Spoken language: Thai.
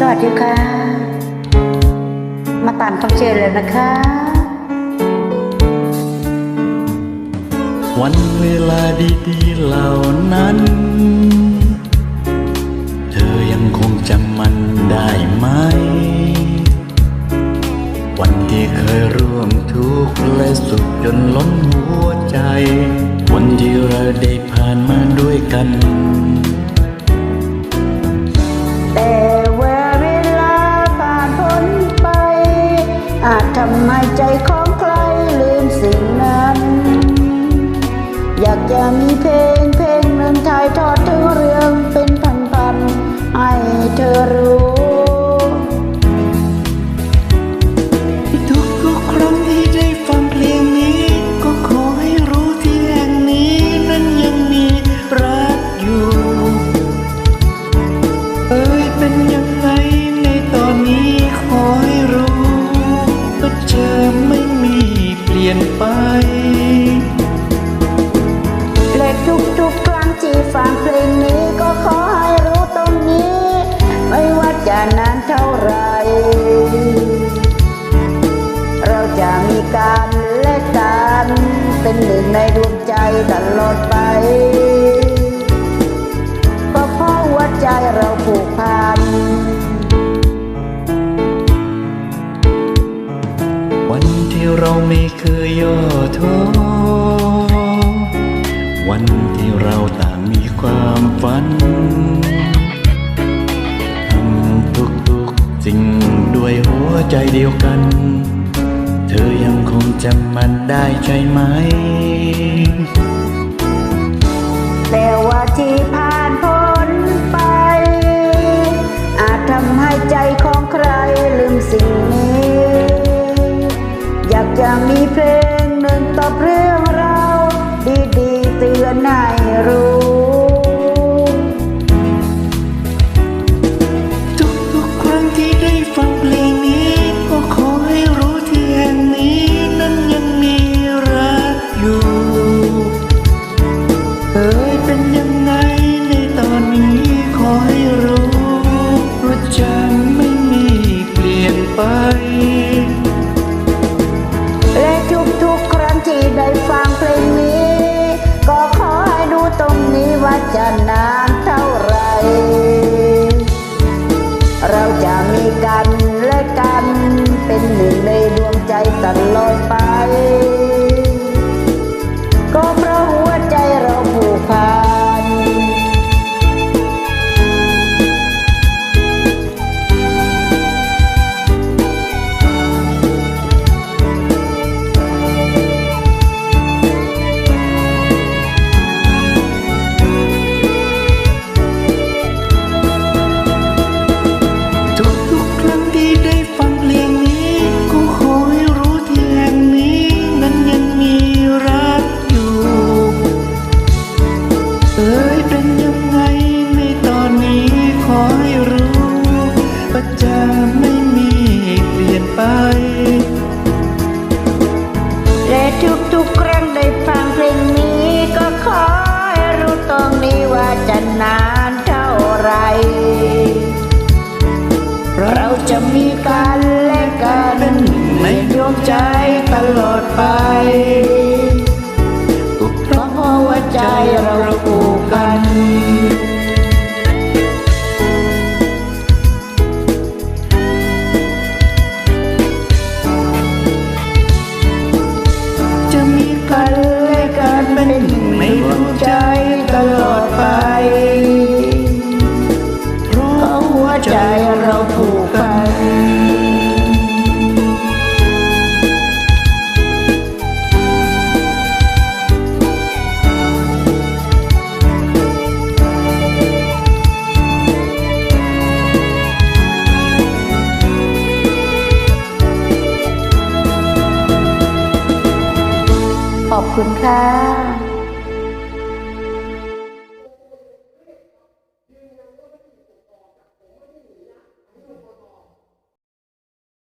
สวัสดีค่ะ มาตามคำเชิญเลยนะคะ วันเวลาดีๆเหล่านั้น เธอยังคงจำมันได้ไหม วันที่เคยร่วมทุกข์และสุขจนล้นหัวใจ วันที่เราได้ผ่านมาด้วยกัน อาจทำให้ใจของใครลืมสิ่งนั้น อยากจะมีเพลงเพลงหนึ่งถ่ายทอด ทุกครั้งที่ฟังเพลงนี้ก็ขอให้รู้ตรงนี้ ไม่ว่าจะนานเท่าไร เราจะมีการและกันเป็นหนึ่งในดวงใจตลอดไป วใจเดียวกัน เธอยังคงจำมันได้ใช่ไหมแต่ว่าที่ผ่านพ้นไป อาจทำให้ใจของใครลืมสิ่งนี้ จะนานเท่าไร เราจะมีกันและกันเป็นหนึ่งในดวงใจตลอดไป ทุกๆครั้งได้ฟังเพลงนี้ ก็ขอให้รู้ตรงนี้ว่าจะนานเท่าไหรเราจะมีกันและกันในดวงใจตลอดไปก็เพราะหัวใจเรา อบคุณค่ะ